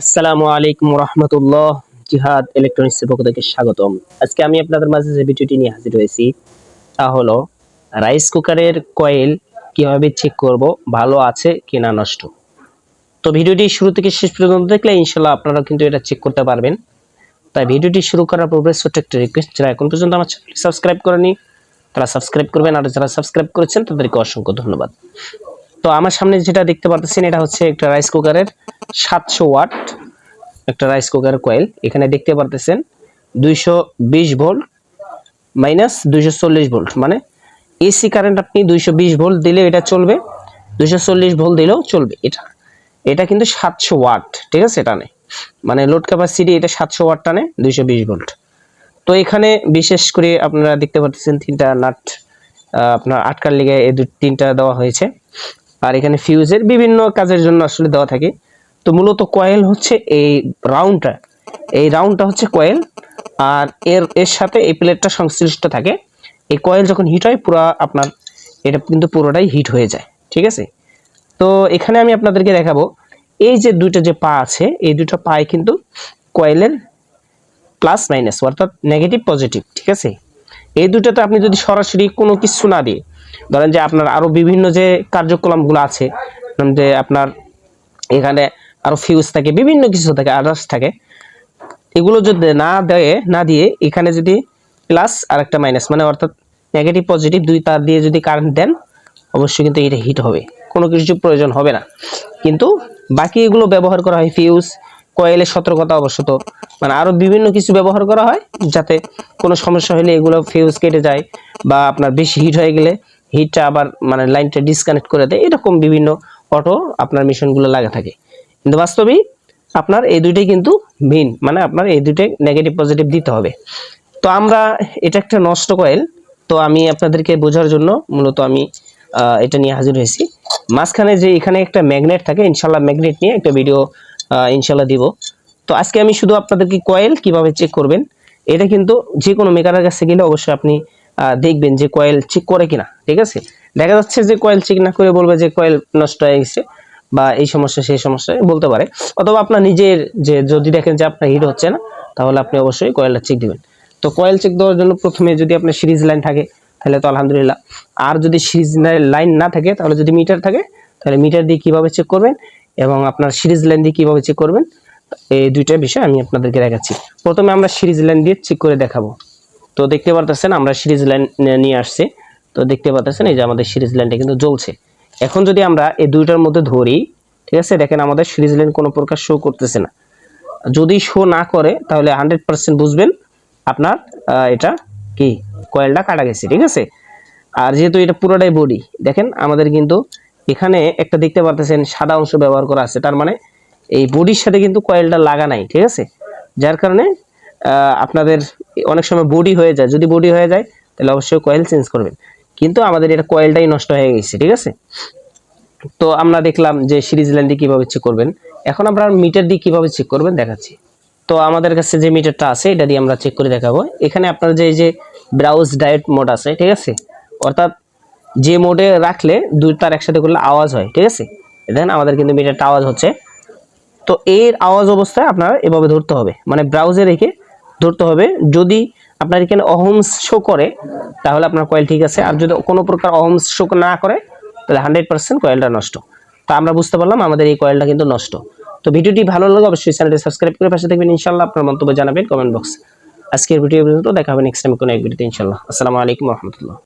আসসালামু আলাইকুম রহমতুল্লাহ। জিহাদ ইলেকট্রনিক্সের পক্ষ থেকে স্বাগতম। আজকে আমি আপনাদের মাঝে যে ভিডিওটি নিয়ে হাজির হয়েছি, তা হলো, রাইস কুকারের কয়েল কীভাবে চেক করব, ভালো আছে কিনা নষ্ট। তো ভিডিওটি শুরু থেকে শেষ পর্যন্ত দেখলে ইনশাল্লাহ আপনারা কিন্তু এটা চেক করতে পারবেন। তাই ভিডিওটি শুরু করার পূর্বে ছোট্ট একটা রিকোয়েস্ট যারা এখন পর্যন্ত আমার সাবস্ক্রাইব করেনি, তারা সাবস্ক্রাইব করবেন, আর যারা সাবস্ক্রাইব করেছেন, তাদেরকে অসংখ্য ধন্যবাদ। তো আমার সামনে যেটা দেখতে পাচ্ছেন এটা হচ্ছে একটা রাইস কুকারের সাতশো ওয়াট একটা রাইস কুকারের কয়েল এখানে দেখতে পারতেছেন দুইশো বিশ ভোল্ট মাইনাস দুইশো চল্লিশ ভোল্ট মানে এসি কারেন্ট আপনি দুইশো বিশ ভোল্ট দিলে এটা চলবে, দুইশো চল্লিশ ভোল্ট দিলেও চলবে এটা। এটা কিন্তু সাতশো ওয়াট, ঠিক আছে? এটা নেই। মানে লোড ক্যাপাসিটি এটা সাতশো ওয়াট টানে, দুইশো বিশ ভোল্ট তো এখানে বিশেষ করে আপনারা দেখতে পাচ্ছেন তিনটা নাট আপনার আটকার লিগে এই দু, তিনটা দেওয়া হয়েছে। আর এখানে ফিউজের বিভিন্ন কাজের জন্য আসলে দেওয়া থাকে। তো মূলত কয়েল হচ্ছে এই রাউন্ডটা এই রাউন্ডটা হচ্ছে কয়েল আর এর এর সাথে এই প্লেটটা সংশ্লিষ্ট থাকে। এই কয়েল যখন হিট হয়, পুরো আপনার, এটা কিন্তু পুরোটাই হিট হয়ে যায়। ঠিক আছে? তো এখানে আমি আপনাদেরকে দেখাবো, এই যে দুইটা যে পা আছে, এই দুটো পায়ে কিন্তু কয়েলের প্লাস মাইনাস অর্থাৎ নেগেটিভ পজিটিভ ঠিক আছে? এই দুটোতে আপনি যদি সরাসরি কোনো কিছু না দিয়ে ধরেন যে আপনার আরও বিভিন্ন যে কার্যক্রমগুলো আছে যে আপনার এখানে আরও ফিউজ থাকে, বিভিন্ন কিছু থাকে আদার্স থাকে, এগুলো যদি না দেয়, না দিয়ে এখানে যদি প্লাস আর একটা মাইনাস মানে অর্থাৎ নেগেটিভ পজিটিভ দুই তার দিয়ে যদি কারেন্ট দেন, অবশ্যই কিন্তু এটা হিট হবে। কোনো কিছু প্রয়োজন হবে না। কিন্তু বাকি এগুলো ব্যবহার করা হয় ফিউজ কয়েলের সতর্কতা অবশ্যত মানে আরও বিভিন্ন কিছু ব্যবহার করা হয়, যাতে কোনো সমস্যা হলে এগুলো ফিউজ কেটে যায় বা আপনার বেশি হিট হয়ে গেলে হিটটা আবার মানে লাইনটা ডিসকানেক্ট করে দেয়। এরকম বিভিন্ন অটো আপনার মেশিনগুলো লাগা থাকে। কিন্তু বাস্তবেই আপনার এই দুইটাই কিন্তু ভিন। মানে আপনার এই দুইটাই নেগেটিভ পজিটিভ দিতে হবে। তো আমরা, এটা একটা নষ্ট কয়েল তো আমি আপনাদেরকে বোঝার জন্য মূলত আমি এটা নিয়ে হাজির হয়েছি। মাঝখানে যে এখানে একটা ম্যাগনেট থাকে ইনশাল্লাহ ম্যাগনেট নিয়ে একটা ভিডিও ইনশাল্লাহ দিব। তো আজকে আমি শুধু আপনাদেরকে কয়েল কীভাবে চেক করবেন, এটা কিন্তু যে কোনো মেকারের কাছে গেলে অবশ্যই আপনি দেখবেন যে কয়েল চেক করে কিনা, ঠিক আছে? দেখা যাচ্ছে যে কয়েল চেক না করে বলবে যে কয়েল নষ্ট হয়ে গেছে বা এই সমস্যা, সেই সমস্যা, বলতে পারে। অথবা আপনার নিজের যে, যদি দেখেন যে আপনার হিট হচ্ছে না, তাহলে আপনি অবশ্যই কয়েলটা চেক দিবেন। তো কয়েল চেক দেওয়ার জন্য প্রথমে যদি আপনার সিরিজ লাইন থাকে, তাহলে তো আলহামদুলিল্লাহ। আর যদি সিরিজ লাইন না থাকে, তাহলে যদি মিটার থাকে, তাহলে মিটার দিয়ে কীভাবে চেক করবেন এবং আপনার সিরিজ লাইন দিয়ে কীভাবে চেক করবেন, এই দুইটা বিষয় আমি আপনাদেরকে দেখাচ্ছি। প্রথমে আমরা সিরিজ লাইন দিয়ে চেক করে দেখাবো। তো দেখতে পারতেছেন আমরা সিরিজ লাইন নিয়ে আসছি। তো দেখতে পারতেছেন এই যে আমাদের সিরিজ লাইনটা কিন্তু জ্বলছে। এখন যদি আমরা এই দুইটার মধ্যে ধরি, ঠিক আছে, দেখেন আমাদের সিরিজ লাইন কোনো প্রকার শো করতেছে না। যদি শো না করে, তাহলে হান্ড্রেড পার্সেন্ট বুঝবেন আপনার এটা কি কয়েলটা কাটা গেছে, ঠিক আছে? আর যেহেতু এটা পুরোটাই বডি দেখেন আমাদের কিন্তু এখানে একটা দেখতে পারতেছেন সাদা অংশ ব্যবহার করা আছে। তার মানে এই বডির সাথে কিন্তু কয়েলটা লাগা নাই, ঠিক আছে? যার কারণে আপনাদের অনেক সময় বডি হয়ে যায়। যদি বডি হয়ে যায়, তাহলে অবশ্যই কয়েল চেঞ্জ করবেন। কিন্তু আমাদের এটা কয়েলটাই নষ্ট হয়ে গেছে, ঠিক আছে? তো আমরা দেখলাম যে সিরিজ লাইন দিয়ে কীভাবে চেক করবেন। এখন আমরা মিটার দিয়ে কীভাবে চেক করবেন দেখাচ্ছি। তো আমাদের কাছে যে মিটারটা আছে, এটা দিয়ে আমরা চেক করে দেখাবো। এখানে আপনার যে যে ব্রাউজ ডায়েট মোড আছে, ঠিক আছে? অর্থাৎ যে মোডে রাখলে দুই, তার একসাথে করলে আওয়াজ হয়, ঠিক আছে? দেখেন আমাদের কিন্তু মিটারটা আওয়াজ হচ্ছে। তো এর আওয়াজ অবস্থায় আপনারা এভাবে ধরতে হবে। মানে ব্রাউজে রেখে ধরতে হবে। যদি আপনার এখানে অহমস শো করে, তাহলে আপনার কয়েল ঠিক আছে। আর যদি কোনো প্রকার অহমস শো না করে, তাহলে হান্ড্রেড পার্সেন্ট কয়েলটা নষ্ট। তো আমরা বুঝতে পারলাম, আমাদের এই কয়েলটা কিন্তু নষ্ট। তো ভিডিওটি ভালো লাগে অবশ্যই চ্যানেলটি সাবস্ক্রাইব করে পাশে থাকবেন। ইনশাল্লাহ আপনার মন্তব্য জানাবেন কমেন্ট বক্স আজকের ভিডিও পর্যন্ত দেখা হবে নেক্সট টাইম কোনো এক ভিডিওতে ইনশাল্লাহ আসসালামু আলাইকুম রহমতুল্লাহ।